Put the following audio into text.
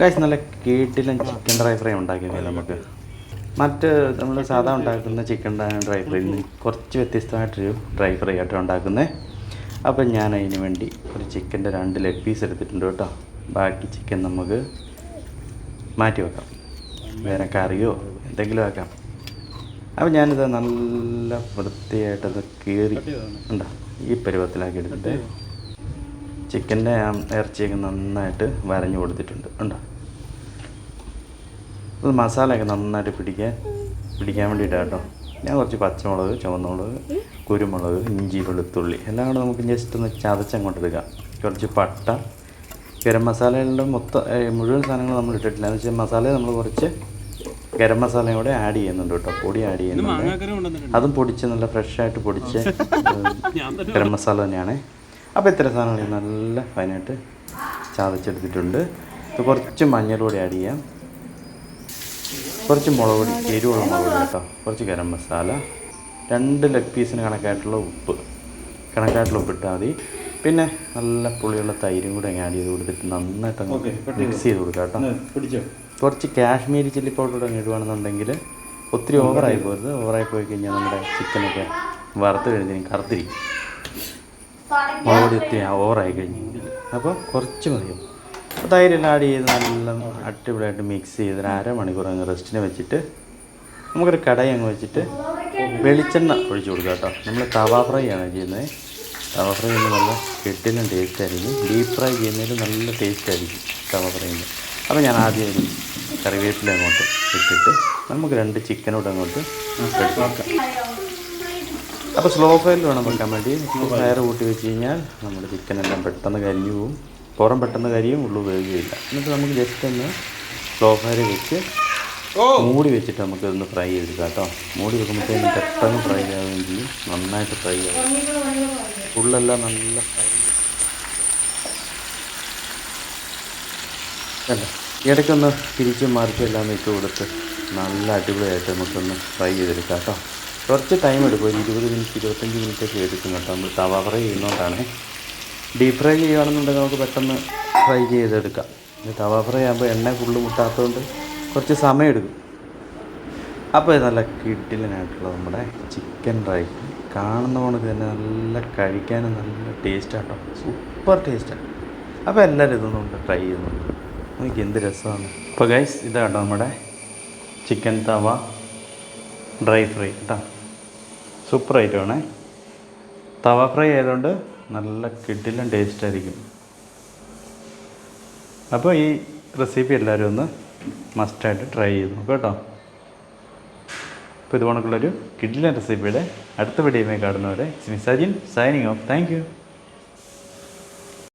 Guys നല്ല കേട്ടിലും chicken dry fry ഉണ്ടാക്കിയത് നമുക്ക്. മറ്റ് നമ്മൾ സാധാ ഉണ്ടാക്കുന്ന ചിക്കൻ ഡ്രൈ ഫ്രൈ കുറച്ച് വ്യത്യസ്തമായിട്ടൊരു ഡ്രൈ ഫ്രൈ ആയിട്ട് ഉണ്ടാക്കുന്നത് അപ്പം ഞാൻ അതിന് വേണ്ടി ഒരു ചിക്കന്റെ രണ്ട് ലെഗ് പീസ് എടുത്തിട്ടുണ്ട് കേട്ടോ. ബാക്കി ചിക്കൻ നമുക്ക് മാറ്റി വെക്കാം. വേറെ കറിയോ എന്തെങ്കിലും ആക്കാം. അപ്പം ഞാനിത് നല്ല വൃത്തിയായിട്ടത് കീറി ഉണ്ടോ? ഈ പരുവത്തിലാക്കി എടുത്തിട്ട് ചിക്കന്റെ ഇറച്ചിയൊക്കെ നന്നായിട്ട് വരഞ്ഞു കൊടുത്തിട്ടുണ്ട്. ഉണ്ടോ? അത് മസാലയൊക്കെ നന്നായിട്ട് പിടിക്കാൻ പിടിക്കാൻ വേണ്ടിയിട്ടാണ് കേട്ടോ. ഞാൻ കുറച്ച് പച്ചമുളക് ചുവന്നുമുളക് കുരുമുളക് ഇഞ്ചി വെളുത്തുള്ളി എല്ലാം കൂടെ നമുക്ക് ജസ്റ്റ് ഒന്ന് ചതച്ചങ്ങോട്ട് എടുക്കാം കുറച്ച് പട്ട ഗരം മസാലകളുടെ മൊത്തം മുഴുവൻ സാധനങ്ങൾ നമ്മൾ ഇട്ടിട്ടില്ല. എന്ന് വെച്ചാൽ മസാല നമ്മൾ കുറച്ച് ഗരം മസാലയും കൂടെ ആഡ് ചെയ്യുന്നുണ്ട് കേട്ടോ. പൊടി ആഡ് ചെയ്യുന്നുണ്ട്. അതും പൊടിച്ച് നല്ല ഫ്രഷായിട്ട് പൊടിച്ച് ഗരം മസാല തന്നെയാണ്. അപ്പോൾ ഇത്ര സാധനങ്ങൾ നല്ല ഫൈനായിട്ട് ചതച്ചെടുത്തിട്ടുണ്ട്. ഇത് കുറച്ച് മഞ്ഞൾ പൊടി ആഡ് ചെയ്യാം. കുറച്ച് മുളക് പൊടി എരിവുള്ള മുളക് പൊടി കേട്ടോ. കുറച്ച് ഗരം മസാല രണ്ട് ലെഗ് പീസിന് കണക്കായിട്ടുള്ള ഉപ്പ്. കണക്കായിട്ടുള്ള ഉപ്പ് ഇട്ടാൽ മതി. പിന്നെ നല്ല പുളിയുള്ള തൈരും കൂടെ ആഡ് ചെയ്ത് കൊടുത്തിട്ട് നന്നായിട്ട് അങ്ങ് മിക്സ് ചെയ്ത് കൊടുക്കാം കേട്ടോ. പിടിച്ചോ? കുറച്ച് കാശ്മീരി ചില്ലി പൗഡർ കൂടെ അങ്ങ് ഇടുവാണെന്നുണ്ടെങ്കിൽ ഒത്തിരി ഓവറായി പോകരുത് ഓവറായി പോയി കഴിഞ്ഞാൽ നമ്മുടെ ചിക്കനൊക്കെ വറുത്ത് കഴിഞ്ഞാൽ കറുത്തിരിക്കും. മുളക് ഓറായി ഒത്തിരി ഓവറായി കഴിഞ്ഞ്. കഴിഞ്ഞാൽ അപ്പോൾ കുറച്ച് മതിയും അപ്പോൾ തൈരെല്ലാം ആഡ് ചെയ്ത് നല്ല അടിപൊളിയായിട്ട് മിക്സ് ചെയ്ത് ഒരു അരമണിക്കൂർ അങ്ങ് റെസ്റ്റിന് വെച്ചിട്ട് നമുക്കൊരു കടയിൽ അങ്ങ് വെച്ചിട്ട് വെളിച്ചെണ്ണ ഒഴിച്ച് കൊടുക്കുക കേട്ടോ. നമ്മൾ തവ ഫ്രൈ ആണ് ചെയ്യുന്നത്. തവ ഫ്രൈ ചെയ്യുമ്പോൾ നല്ല കെട്ടിലും ടേസ്റ്റ് ആയിരിക്കും. ഡീപ്പ് ഫ്രൈ ചെയ്യുന്നതിൽ നല്ല ടേസ്റ്റ് ആയിരിക്കും തവ ഫ്രൈയിൽ അപ്പോൾ ഞാൻ ആദ്യം ഒരു കറിവേപ്പില അങ്ങോട്ട് ഇട്ടിട്ട് നമുക്ക് രണ്ട് ചിക്കനോട് അങ്ങോട്ട് എടുക്കാം. അപ്പോൾ സ്ലോ ഫയലിൽ വേണം വെക്കാൻ വേണ്ടി. ഫയർ കൂട്ടി വെച്ച് കഴിഞ്ഞാൽ നമ്മുടെ ചിക്കൻ എല്ലാം പെട്ടെന്ന് കരിഞ്ഞു പോവും. പുറം പെട്ടെന്ന് കരിയും ഉള്ളു വേകുകയില്ല എന്നിട്ട് നമുക്ക് ജസ്റ്റ് ഒന്ന് സ്ലോ ഫയർ വെച്ച് മൂടി വെച്ചിട്ട് നമുക്ക് ഇതൊന്ന് ഫ്രൈ ചെയ്തെടുക്കാം കേട്ടോ. മൂടി വെക്കുമ്പോഴത്തേക്കും പെട്ടെന്ന് ഫ്രൈ ആവുകയും ചെയ്യും. നന്നായിട്ട് ഫ്രൈ ആവും. ഫുള്ളെല്ലാം നല്ല ഫ്രൈ അല്ല ഇടയ്ക്കൊന്ന് തിരിച്ചും മറിച്ചും എല്ലാം ഇട്ട് കൊടുത്ത് നല്ല അടിപൊളിയായിട്ട് നമുക്കൊന്ന് ഫ്രൈ ചെയ്തെടുക്കാം കേട്ടോ. കുറച്ച് ടൈം എടുക്കും. ഒരു ഇരുപത് മിനിറ്റ് ഇരുപത്തഞ്ച് മിനിറ്റ് ഒക്കെ എടുക്കും കേട്ടോ നമ്മൾ തവ ഫ്രൈ ചെയ്യുന്നതുകൊണ്ടാണ് ഡീപ് ഫ്രൈ ചെയ്യുകയാണെന്നുണ്ടെങ്കിൽ നമുക്ക് പെട്ടെന്ന് ഫ്രൈ ചെയ്തെടുക്കാം. തവ ഫ്രൈ ആകുമ്പോൾ എണ്ണ ഫുള്ള് മുട്ടാത്തതുകൊണ്ട് കുറച്ച് സമയം എടുക്കും. അപ്പോൾ ഇത് നല്ല കിഡിലിനായിട്ടുള്ള നമ്മുടെ ചിക്കൻ ഫ്രൈ കാണുന്ന കണക്ക് തന്നെ നല്ല കഴിക്കാനും നല്ല ടേസ്റ്റാട്ടോ സൂപ്പർ ടേസ്റ്റാണ് അപ്പോൾ എല്ലാവരും ഇതൊന്നും കൊണ്ട് ട്രൈ ചെയ്യുന്നുണ്ട് എനിക്ക് എന്ത് രസമാണ്. അപ്പോൾ ഗൈസ് ഇതാട്ടോ നമ്മുടെ ചിക്കൻ തവ ഡ്രൈ ഫ്രൈ കേട്ടോ. സൂപ്പർ ഐറ്റമാണേ തവ ഫ്രൈ ആയതുകൊണ്ട് നല്ല കിഡിലും ടേസ്റ്റ് ആയിരിക്കും. അപ്പോൾ ഈ റെസിപ്പി എല്ലാവരും ഒന്ന് മസ്റ്റായിട്ട് ട്രൈ ചെയ്ത് നോക്കുക കേട്ടോ. അപ്പോൾ ഇത് കണക്കുള്ളൊരു റെസിപ്പിയുടെ അടുത്ത വീഡിയോയുമായി കാണുന്നവരെ മിസാജിൻ സൈനിങ് ഓഫ് താങ്ക്